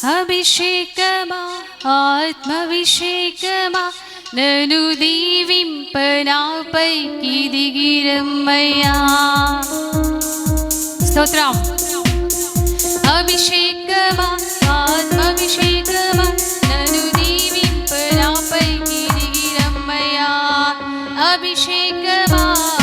अभिषेकमा आत्माभिषेकमा ननु देवीं पना पैक स्तोत्रम्। अभिषेकमा आत्मभिषेकमा ननु देवीं पना पैक अभिषेकमा।